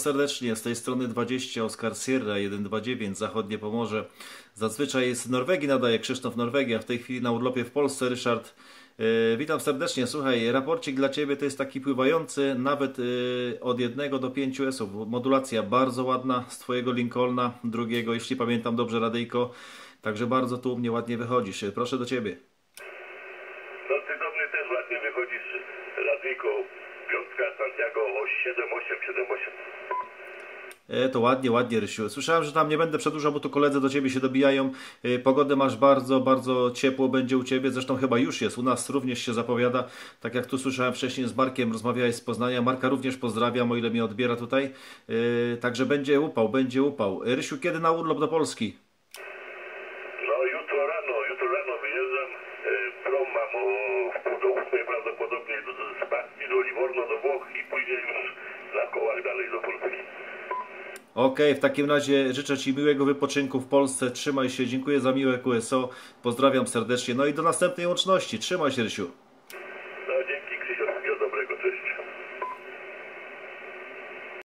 serdecznie, z tej strony 20 Oskar Sierra 129 Zachodnie Pomorze. Zazwyczaj z Norwegii nadaje Krzysztof Norwegia, w tej chwili na urlopie w Polsce Ryszard. Yy, witam serdecznie. Słuchaj, raporcik dla Ciebie to jest taki pływający nawet yy, od 1 do 5 esów. Modulacja bardzo ładna z Twojego Lincolna, drugiego, jeśli pamiętam dobrze, radyjko. Także bardzo tu u mnie ładnie wychodzisz. Proszę do Ciebie. No ty do mnie też ładnie wychodzisz. Radyjko, piątka Santiago 7878. E, to ładnie, ładnie, Rysiu. Słyszałem, że tam nie będę przedłużał, bo tu koledzy do Ciebie się dobijają. E, Pogodę masz bardzo, bardzo ciepło będzie u Ciebie. Zresztą chyba już jest. U nas również się zapowiada. Tak jak tu słyszałem wcześniej z Markiem, rozmawiałeś z Poznania. Marka również pozdrawiam, o ile mnie odbiera tutaj. E, Także będzie upał, będzie upał. E, Rysiu, kiedy na urlop do Polski? No jutro rano, jutro rano wyjeżdżam. E, Prom mam o wpół do ósmej prawdopodobnie do, z Pasti do Livorno, do Włoch i później już na Okej, w takim razie życzę Ci miłego wypoczynku w Polsce. Trzymaj się, dziękuję za miłe QSO. Pozdrawiam serdecznie. No i do następnej łączności. Trzymaj się, Rysiu. No dzięki Krzysiu, dobrego, cześć.